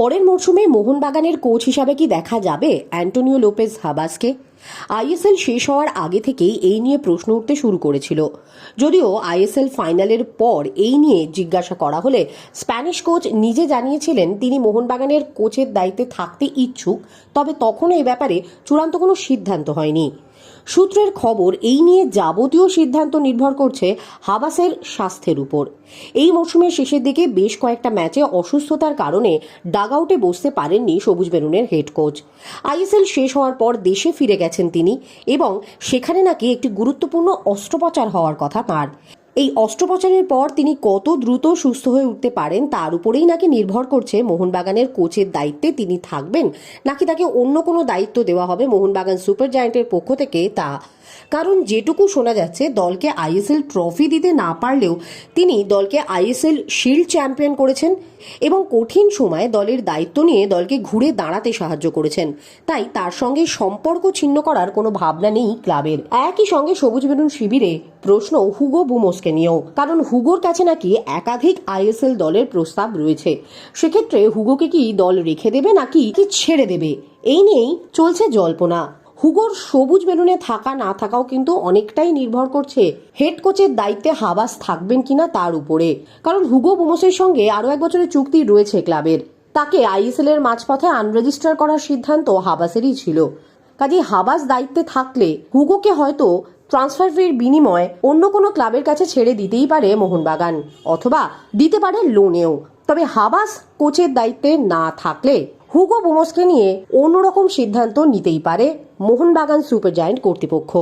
পরের মরশুমে মোহনবাগানের কোচ হিসাবে কি দেখা যাবে অ্যান্টোনিও লোপেজ হাবাসকে? আইএসএল শেষ হওয়ার আগে থেকেই এই নিয়ে প্রশ্ন উঠতে শুরু করেছিল। যদিও আইএসএল ফাইনালের পর এই নিয়ে জিজ্ঞাসা করা হলে স্প্যানিশ কোচ নিজে জানিয়েছিলেন তিনি মোহনবাগানের কোচের দায়িত্বে থাকতে ইচ্ছুক, তবে তখনও এ ব্যাপারে চূড়ান্ত কোনো সিদ্ধান্ত হয়নি। সূত্রের খবর, এই নিয়ে যাবতীয় সিদ্ধান্ত নির্ভর করছে হাবাসের স্বাস্থ্যের উপর। এই মৌসুমের শেষের দিকে বেশ কয়েকটা ম্যাচে অসুস্থতার কারণে ডাগ আউটে বসতে পারেননি সবুজ বেরুনের হেড কোচ। আইএসএল শেষ হওয়ার পর দেশে ফিরে গেছেন তিনি এবং সেখানে নাকি একটি গুরুত্বপূর্ণ অস্ত্রোপচার হওয়ার কথা তাঁর। এই অস্ত্রোপচারের পর তিনি কত দ্রুত সুস্থ হয়ে উঠতে পারেন তার উপরেই নাকি নির্ভর করছে মোহনবাগানের কোচের দায়িত্বে তিনি থাকবেন, নাকি তাকে অন্য কোনো দায়িত্ব দেওয়া হবে মোহনবাগান সুপার জায়েন্টের পক্ষ থেকে তা কারণ যেটুকু শোনা যাচ্ছে, দলকে আইএসএল ট্রফি দিতে না পারলেও তিনি দলকে আইএসএল শিল্ড চ্যাম্পিয়ন করেছেন এবং কঠিন সময়ে দলের দায়িত্ব নিয়ে দলকে ঘুরে দাঁড়াতে সাহায্য করেছেন। তাই তার সঙ্গে সম্পর্ক ছিন্ন করার কোনো ভাবনা নেই ক্লাবের। একই সঙ্গে সবুজ বেরুন শিবিরে প্রশ্ন হুগো বুমোসকে নিয়েও। কারণ হুগোর কাছে নাকি একাধিক আইএসএল দলের প্রস্তাব রয়েছে। সেক্ষেত্রে হুগোকে কি দল রেখে দেবে নাকি কি ছেড়ে দেবে? এই নিয়েই চলছে জল্পনা। হুগোর সবুজ বেলুনে থাকা না থাকাও কিন্তু অনেকটাই নির্ভর করছে হেড কোচের দায়িত্বে হাবাস থাকবেন কিনা তার উপরে। কারণ হুগো বুমোসের সঙ্গে আরও এক বছরের চুক্তি রয়েছে ক্লাবের। তাকে আইএসএল এর মাঝপথে আনরেজিস্টার করার সিদ্ধান্ত হাবাসেরই ছিল। কাজে হাবাস দায়িত্বে থাকলে হুগোকে হয়তো ট্রান্সফার ফির বিনিময়ে অন্য কোনো ক্লাবের কাছে ছেড়ে দিতেই পারে মোহনবাগান, অথবা দিতে পারে লোনেও। তবে হাবাস কোচের দায়িত্বে না থাকলে হুগো বোমসকে নিয়ে অন্যরকম সিদ্ধান্ত নিতেই পারে মোহনবাগান সুপার জায়েন্ট কর্তৃপক্ষ।